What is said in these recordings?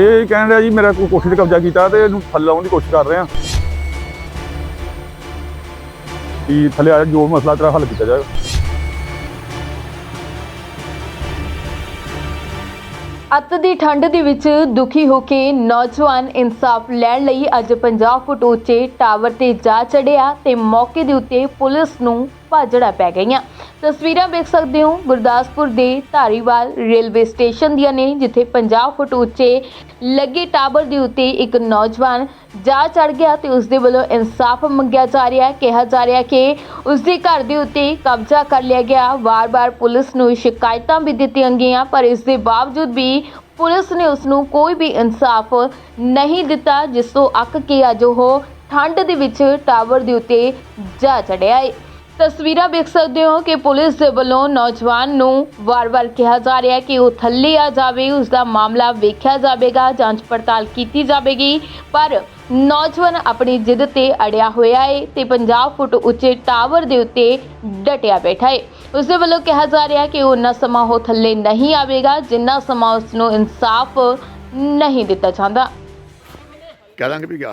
ਇਹ ਕਹਿਣ ਰਿਹਾ ਜੀ, ਮੇਰਾ ਕੋਈ ਕੋਠੀ ਤੇ ਕਬਜ਼ਾ ਕੀਤਾ ਤੇ ਇਹਨੂੰ ਥੱਲੇ ਲਾਉਣ ਦੀ ਕੋਸ਼ਿਸ਼ ਕਰ ਰਹੇ। ਆ ਕਿ ਥੱਲੇ ਆ ਜੋ ਮਸਲਾ ਤੇਰਾ ਹੱਲ ਕੀਤਾ ਜਾਏਗਾ। ਅੱਤ ਦੀ ਠੰਡ ਦੇ ਵਿੱਚ ਦੁਖੀ ਹੋ ਕੇ ਨੌਜਵਾਨ ਇਨਸਾਫ ਲੈਣ ਲਈ ਅੱਜ 50 ਫੁੱਟ ਉੱਚੇ ਟਾਵਰ ਤੇ ਜਾ ਚੜਿਆ ਤੇ ਮੌਕੇ ਦੇ ਉੱਤੇ ਪੁਲਿਸ ਨੂੰ ਭਾਜੜਾਂ ਪੈ ਗਈਆਂ। ਤਸਵੀਰਾਂ ਵੇਖ ਸਕਦੇ ਹੋ, ਗੁਰਦਾਸਪੁਰ ਦੇ ਧਾਰੀਵਾਲ ਰੇਲਵੇ ਸਟੇਸ਼ਨ ਦੀਆਂ ਨੇ, ਜਿੱਥੇ 50 ਫੁੱਟ ਉੱਚੇ ਲੱਗੇ ਟਾਵਰ ਦੇ ਉੱਤੇ ਇੱਕ ਨੌਜਵਾਨ ਜਾ ਚੜ ਗਿਆ ਤੇ ਉਸ ਦੇ ਵੱਲੋਂ ਇਨਸਾਫ ਮੰਗਿਆ ਜਾ ਰਿਹਾ ਹੈ। ਕਿਹਾ ਜਾ ਰਿਹਾ ਕਿ ਉਸ ਦੇ ਘਰ ਦੇ ਉੱਤੇ ਕਬਜ਼ਾ ਕਰ ਲਿਆ ਗਿਆ। ਵਾਰ-ਵਾਰ ਪੁਲਿਸ ਨੂੰ ਸ਼ਿਕਾਇਤਾਂ ਵੀ ਦਿੱਤੀਆਂ ਗਈਆਂ, ਪਰ ਇਸ ਦੇ ਬਾਵਜੂਦ ਵੀ ਪੁਲਿਸ ਨੇ ਉਸ ਨੂੰ ਕੋਈ ਵੀ ਇਨਸਾਫ ਨਹੀਂ ਦਿੱਤਾ, ਜਿਸ ਤੋਂ ਅੱਕ ਕੇ ਅੱਜ ਉਹ ਠੰਡ ਦੇ ਵਿੱਚ ਟਾਵਰ ਦੇ ਉੱਤੇ ਜਾ ਚੜਿਆ ਹੈ। ਤਸਵੀਰਾਂ ਵੇਖ ਸਕਦੇ ਹੋ ਕਿ ਪੁਲਿਸ ਦੇ ਵੱਲੋਂ ਨੌਜਵਾਨ ਨੂੰ ਵਾਰ-ਵਾਰ ਕਿਹਾ ਜਾ ਰਿਹਾ ਹੈ ਕਿ ਉਹ ਥੱਲੇ ਆ ਜਾਵੇ ਉਸ ਦਾ ਮਾਮਲਾ ਵੇਖਿਆ ਜਾਵੇਗਾ, ਜਾਂਚ ਪੜਤਾਲ ਕੀਤੀ ਜਾਵੇਗੀ, ਪਰ ਨੌਜਵਾਨ ਆਪਣੀ ਜਿੱਦ ਤੇ ਅੜਿਆ ਹੋਇਆ ਹੈ ਤੇ 50 ਫੁੱਟ ਉੱਚੇ ਟਾਵਰ ਦੇ ਉੱਤੇ ਡਟਿਆ ਬੈਠਾ ਹੈ। ਉਸ ਦੇ ਵੱਲੋਂ ਕਿਹਾ ਜਾ ਰਿਹਾ ਹੈ ਕਿ ਉਹਨਾਂ ਸਮਾਂ ਉਹ ਥੱਲੇ ਨਹੀਂ ਆਵੇਗਾ, ਜਿੰਨਾ ਸਮਾਂ ਉਸ ਨੂੰ ਇਨਸਾਫ ਨਹੀਂ ਦਿੱਤਾ ਜਾਂਦਾ। ਕਹਿ ਦਾਂਗੇ ਵੀ ਗਿਆ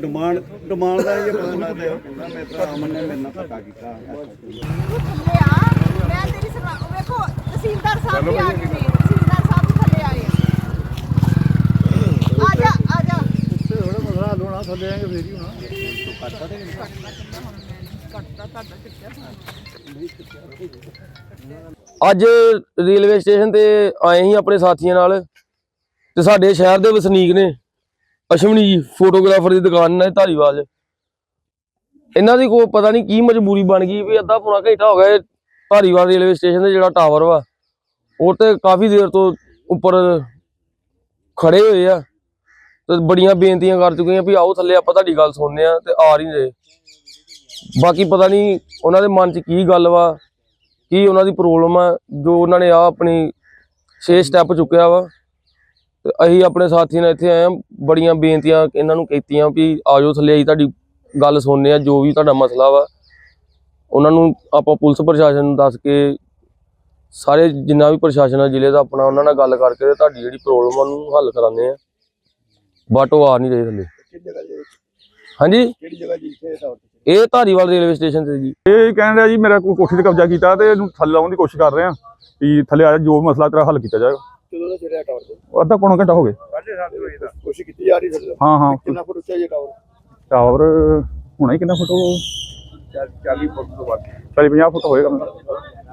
ਡਿਮਾਂਡ ਡਿਮਾਂਡ ਦਾ ਇਹ ਪਤਾ ਲੱਗਦਾ। ਹੈ ਕਹਿੰਦਾ ਮੇਰੇ ਭਰਾ ਅਮਨ ਨੇ ਮੇਰੇ ਨਾਲ ਧੱਕਾ ਕੀਤਾ। ਥੱਲੇ ਆ। ਮੈਂ ਤੇਰੀ ਸਰਵਾ ਵੇਖੋ ਤਹਿਸੀਲਦਾਰ ਸਾਹਿਬ ਵੀ ਆ ਗਏ ਨੇ। ਤਹਿਸੀਲਦਾਰ ਸਾਹਿਬ ਵੀ ਥੱਲੇ ਆਏ ਆ। ਆ ਜਾ ਆ ਜਾ। ਅੱਜ ਰੇਲਵੇ ਸਟੇਸ਼ਨ ਤੇ ਆਏ ਸੀ ਆਪਣੇ ਸਾਥੀਆਂ ਨਾਲ ਤੇ ਸਾਡੇ ਸ਼ਹਿਰ ਦੇ ਵਸਨੀਕ ਨੇ। ਅਸ਼ਵਨੀ ਜੀ, ਫੋਟੋਗ੍ਰਾਫਰ ਦੀ ਦੁਕਾਨ ਨੇ ਧਾਰੀਵਾਲ ਇਹਨਾਂ ਦੀ ਕੋਈ ਪਤਾ ਨਹੀਂ ਕੀ ਮਜਬੂਰੀ ਬਣ ਗਈ ਵੀ ਅੱਧਾ ਪੂਰਾ ਘੰਟਾ ਹੋ ਗਿਆ ਧਾਰੀਵਾਲ ਰੇਲਵੇ ਸਟੇਸ਼ਨ ਤੇ ਜਿਹੜਾ ਟਾਵਰ ਵਾ, ਉਹ ਤੇ ਕਾਫੀ ਦੇਰ ਤੋਂ ਉੱਪਰ ਖੜੇ ਹੋਏ ਆ ਤੇ ਬੜੀਆਂ ਬੇਨਤੀਆਂ ਕਰ ਚੁੱਕੀਆਂ ਵੀ ਆਓ ਥੱਲੇ ਆਪਾਂ ਤੁਹਾਡੀ ਗੱਲ ਸੁਣਨੇ ਆ ਤੇ ਆ ਨਹੀਂ ਰਹੇ। ਬਾਕੀ ਪਤਾ ਨਹੀਂ ਉਹਨਾਂ ਦੇ ਮਨ 'ਚ ਕੀ ਗੱਲ ਵਾ, ਕੀ ਉਹਨਾਂ ਦੀ ਪ੍ਰੋਬਲਮ ਆ, ਜੋ ਉਹਨਾਂ ਨੇ ਆ ਆਪਣੀ ਛੇ ਸਟੈਪ ਚੁੱਕਿਆ ਵਾ। ਤੇ ਅਸੀਂ ਆਪਣੇ ਸਾਥੀਆਂ ਨਾਲ ਇੱਥੇ ਆਏ ਆ ਬੜੀਆਂ ਬੇਨਤੀਆਂ ਇਹਨਾਂ ਨੂੰ ਕੀਤੀਆਂ ਵੀ ਆਜੋ ਥੱਲੇ ਅਸੀਂ ਤੁਹਾਡੀ ਗੱਲ ਸੁਣਨੇ ਆ ਜੋ ਵੀ ਤੁਹਾਡਾ ਮਸਲਾ ਵਾ। ਉਹਨਾਂ ਨੂੰ ਆਪਾਂ ਪੁਲਿਸ ਪ੍ਰਸ਼ਾਸਨ ਨੂੰ ਦੱਸ ਕੇ ਸਾਰੇ ਜਿੰਨਾ ਵੀ ਪ੍ਰਸ਼ਾਸਨ ਆ ਜ਼ਿਲ੍ਹੇ ਦਾ ਆਪਣਾ ਉਹਨਾਂ ਨਾਲ ਗੱਲ ਕਰਕੇ ਤੇ ਤੁਹਾਡੀ ਜਿਹੜੀ ਪ੍ਰੋਬਲਮ ਆ ਉਹਨੂੰ ਹੱਲ ਕਰਾਉਂਦੇ ਆ ਬਟ ਉਹ ਆ ਨਹੀਂ ਰਹੇ ਥੱਲੇ। ਹਾਂਜੀ? ਕਿਹੜੀ ਜਗ੍ਹਾ ਜੀ? ਇੱਥੇ ਟਾਵਰ ਇਹ ਧਾਰੀਵਾਲ ਰੇਲਵੇ ਸਟੇਸ਼ਨ ਤੇ ਜੀ। ਇਹ ਕਹਿਣ ਰਿਹਾ ਜੀ ਮੇਰਾ ਕੋਈ ਕੋਠੀ ਤੇ ਕਬਜ਼ਾ ਕੀਤਾ ਤੇ ਇਹਨੂੰ ਥੱਲੇ ਲਾਉਣ ਦੀ ਕੋਸ਼ਿਸ਼ ਕਰ ਰਹੇ ਆ ਕਿ ਥੱਲੇ ਆ ਜੋ ਮਸਲਾ ਤੇਰਾ ਹੱਲ ਕੀਤਾ ਜਾਏਗਾ। ਕਦੋਂ ਦਾ ਚੜਿਆ ਟਾਵਰ ਤੇ? ਉਹ ਅੱਧਾ ਪੌਣਾ ਘੰਟਾ ਹੋ ਗਿਆ 7:30 ਵਜੇ ਦਾ। ਕੋਸ਼ਿਸ਼ ਕੀਤੀ ਜਾ ਰਹੀ ਸਰ। ਹਾਂ ਹਾਂ। ਕਿੰਨਾ ਫੁੱਟ ਉੱਚਾ ਜੀ ਟਾਵਰ ਟਾਵਰ ਹੋਣਾ ਹੀ ਕਿੰਨਾ ਫੁੱਟ ਉਹ 40 ਫੁੱਟ ਤੋਂ ਵੱਧ। 40 50 ਫੁੱਟ ਹੋਏਗਾ।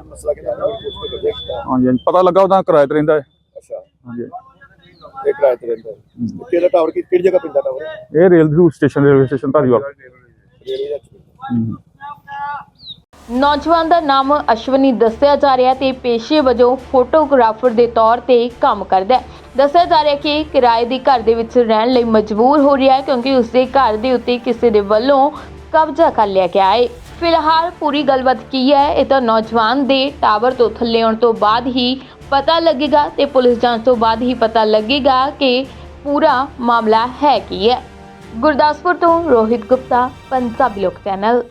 ਮਸਲਾ ਕਿੰਨਾ ਹਾਂਜੀ ਹਾਂਜੀ। ਪਤਾ ਲੱਗਾ ਉਹਦਾ ਕਿਰਾਏ ਤੇ ਰਹਿੰਦਾ ਹੈ। ਅੱਛਾ। ਹਾਂਜੀ। ਇਹ ਕਿਰਾਏ ਤੇ ਰਹਿੰਦਾ ਹੈ। ਕਿਹੜਾ ਟਾਵਰ ਕੀ ਕਿਹੜੀ ਜਗ੍ਹਾ ਪੈਂਦਾ ਟਾਵਰ ਇਹ ਰੇਲ ਦੀ station railway station Dhariwal. Railway ਦਾ। ਨੌਜਵਾਨ ਦਾ ਨਾਮ ਅਸ਼ਵਨੀ ਦੱਸਿਆ ਜਾ ਰਿਹਾ ਤੇ ਪੇਸ਼ੇ ਵਜੋਂ ਫੋਟੋਗ੍ਰਾਫਰ ਦੇ ਤੌਰ ਤੇ ਕੰਮ ਕਰਦਾ ਹੈ। ਦੱਸਿਆ ਜਾ ਰਿਹਾ ਕਿ ਕਿਰਾਏ ਦੇ ਘਰ ਦੇ ਵਿੱਚ ਰਹਿਣ ਲਈ ਮਜਬੂਰ ਹੋ ਰਿਹਾ ਹੈ ਕਿਉਂਕਿ ਉਸਦੇ ਘਰ ਦੇ ਉੱਤੇ ਕਿਸੇ ਦੇ ਵੱਲੋਂ ਕਬਜ਼ਾ ਕਰ ਲਿਆ ਗਿਆ ਹੈ। ਫਿਲਹਾਲ ਪੂਰੀ ਗੱਲਬਾਤ ਕੀ ਹੈ, ਇਹ ਤਾਂ ਨੌਜਵਾਨ ਦੇ ਟਾਵਰ ਤੋਂ ਥੱਲੇ ਆਉਣ ਤੋਂ ਬਾਅਦ ਹੀ ਪਤਾ ਲੱਗੇਗਾ ਤੇ ਪੁਲਿਸ ਜਾਂਚ ਤੋਂ ਬਾਅਦ ਹੀ ਪਤਾ ਲੱਗੇਗਾ ਕਿ ਪੂਰਾ ਮਾਮਲਾ ਹੈ ਕੀ ਹੈ। ਗੁਰਦਾਸਪੁਰ ਤੋਂ ਰੋਹਿਤ ਗੁਪਤਾ, ਪੰਜਾਬੀ ਲੋਕ ਚੈਨਲ।